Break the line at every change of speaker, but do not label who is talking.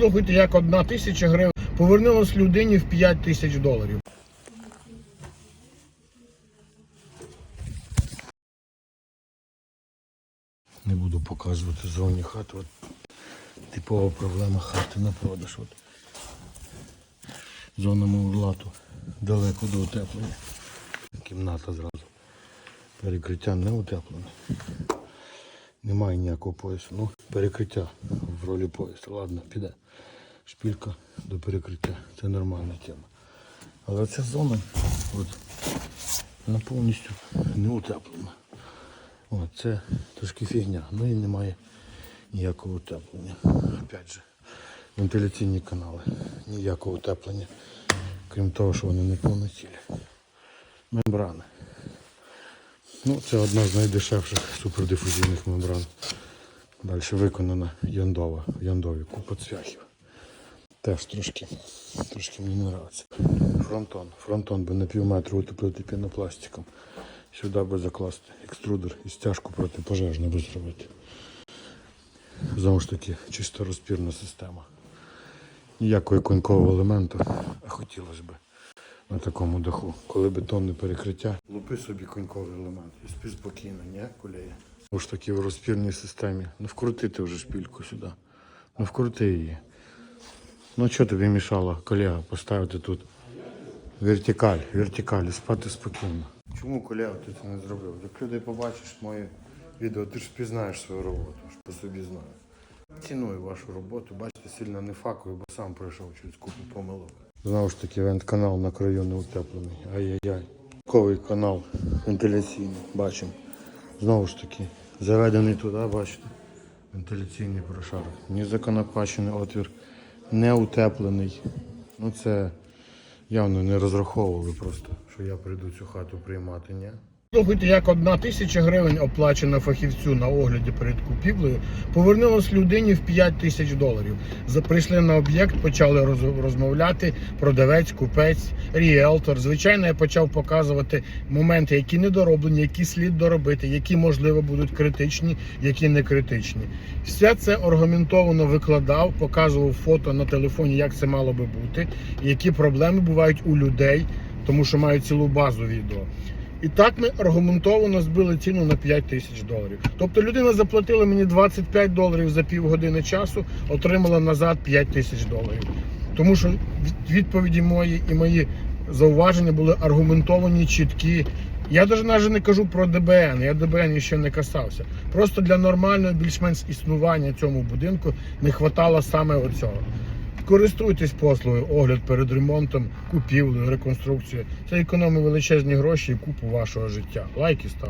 Слухайте, як одна тисяча гривень повернулась людині в 5 тисяч доларів. Не буду показувати зовні хати. От типова проблема хати на продаж. От. Зона мурлату далеко до утеплення. Кімната зразу. Перекриття не утеплене. Немає ніякого поясу. Ну, перекриття в ролі поясу. Ладно, піде. Шпілька до перекриття. Це нормальна тема. Але ця зона от, вона повністю не утеплена. От, це трошки фігня. Ну і немає ніякого утеплення. Опять же, вентиляційні канали. Ніякого утеплення. Крім того, що вони не повноцілі. Мембрани. Ну, це одна з найдешевших супердифузійних мембран. Далі виконана яндова. Яндові купа цвяхів. Теж трошки, трошки мені не подобається. Фронтон. Фронтон би на пів метра утеплити пінопластиком. Сюди би закласти екструдер і стяжку протипожежну би зробити. Знову ж таки, чисто розпірна система. Ніякого конькового елементу, а хотілося б на такому даху. Коли бетонне перекриття, лупи собі коньковий елемент і спи спокійно, ні. Знову ж таки в розпірній системі. Ну вкрутити вже шпільку сюди. Ну вкрути її. Ну що тобі мішало, колега, поставити тут вертикаль, вертикаль, спати спокійно. Чому колега ти це не зробив? Як люди побачиш моє відео, ти ж пізнаєш свою роботу, ж по собі знаю. Ціную вашу роботу, бачите, сильно не факую, бо сам пройшов через купу помилок. Знову ж таки, вент-канал на краю не утеплений. Ай-яй-яй. Ковий канал вентиляційний, бачимо. Знову ж таки, заведений туди, бачите, вентиляційний прошарок. Ні законопачений отвір, не утеплений. Ну це явно не розраховували просто, що я прийду цю хату приймати, ні? Слухайте, як одна тисяча гривень оплачена фахівцю на огляді перед купівлею, повернулась людині в 5 тисяч доларів. Прийшли на об'єкт, почали роз- розмовляти, продавець, купець, ріелтор. Звичайно, я почав показувати моменти, які недороблені, які слід доробити, які можливо будуть критичні, які не критичні. Все це аргументовано викладав, показував фото на телефоні, як це мало би бути, які проблеми бувають у людей, тому що мають цілу базу відео. І так ми аргументовано збили ціну на 5 тисяч доларів. Тобто людина заплатила мені 25 доларів за півгодини часу, отримала назад 5 тисяч доларів. Тому що відповіді мої і мої зауваження були аргументовані, чіткі. Я навіть навіть не кажу про ДБН, я ДБН ще не касався. Просто для нормального більш-менш існування цьому будинку не вистачало саме оцього. Користуйтесь послугою, огляд перед ремонтом, купівлею, реконструкцією. Це економить величезні гроші і купу вашого життя. Лайки ставте.